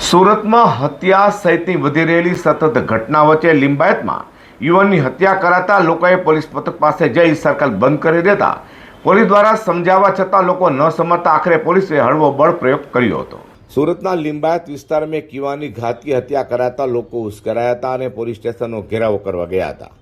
સુરતમાં હત્યા સહિતની વધી રહેલી સતત ઘટના વચ્ચે લિંબાયતમાં યુવાનની હત્યા કરાતા લોકોએ પોલીસ મથક પાસે જઈ સર્કલ બંધ કરી દેતા પોલીસ દ્વારા સમજાવવા છતાં લોકો ન સમજતા આખરે પોલીસે હળવો બળ પ્રયોગ કર્યો હતો. સુરતના લિંબાયત વિસ્તારમાં એક યુવાનની ઘાતકી હત્યા કરાતા લોકો ઉશ્કેરાયા હતા અને પોલીસ સ્ટેશનનો ઘેરાવો કરવા ગયા હતા.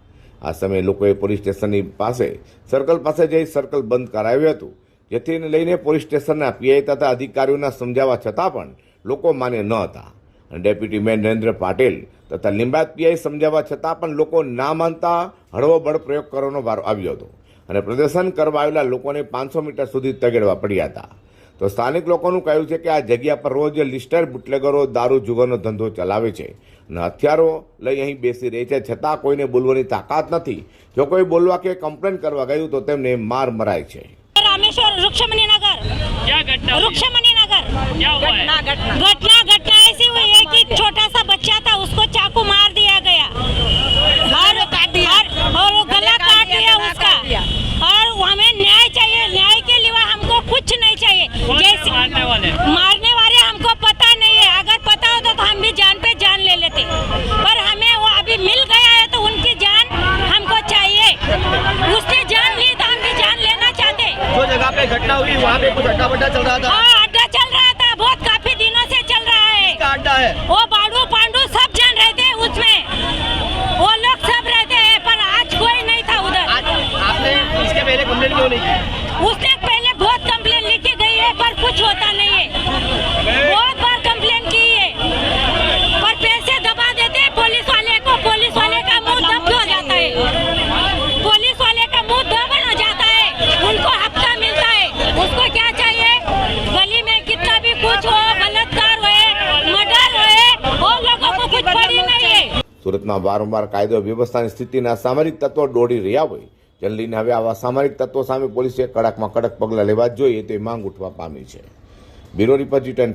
આ સમયે લોકોએ પોલીસ સ્ટેશનની પાસે સર્કલ પાસે જઈ સર્કલ બંધ કરાવ્યું હતું. જેથી લઈને પોલીસ સ્ટેશનના પીઆઈ તથા અધિકારીઓના સમજાવવા છતાં પણ લોકો માન્ય ન હતા. અને ડેપ્યુટી મેયર નરેન્દ્ર પાટીલ તથા લિંબાયત પીઆઈ સમજાવવા છતાં પણ લોકો ના માનતા હળવો બળ પ્રયોગ કરવાનો વારો આવ્યો હતો. અને પ્રદર્શન કરવા આવેલા લોકોને પાંચસો મીટર સુધી તગેડવા પડ્યા હતા. તો સ્થાનિક લોકોનું કહ્યું છે કે આ જગ્યા પર રોજ લિસ્ટર, બુટલેગરો, દારૂ, જુગારનો ધંધો ચલાવે છે. અને હથિયારો લઈ અહીં બેસી રહે છે. છતાં કોઈને બોલવાની તાકાત નથી. જો કોઈ બોલવા કે કમ્પ્લેન કરવા ગયું તો તેમને માર મરાય છે. रामेश्वर रुक्षमणि नगर क्या घटना हुई? रुक्षमणि नगर क्या हुआ है घटना पे घटना हुई वहाँ पे कुछ अड्डा बड्डा चल रहा था हाँ अड्डा चल रहा था बहुत काफी दिनों से चल रहा है का अड्डा है वो बाडू पांडू सब जन रहते हैं उसमें वो लोग सब रहते हैं पर आज कोई नहीं था उधर आज आपने इसके पहले कंप्लेंट क्यों नहीं की उसने સુરતમાં વારંવાર કાયદો વ્યવસ્થાની સ્થિતિના સામરિક તત્વો દોડી રહ્યા હોય. જેને લઈને હવે આવા સામરિક તત્વો સામે પોલીસે કડકમાં કડક પગલાં લેવા જોઈએ તે માંગ ઉઠવા પામી છે. બ્યુરો રિપોર્ટ જી ટેન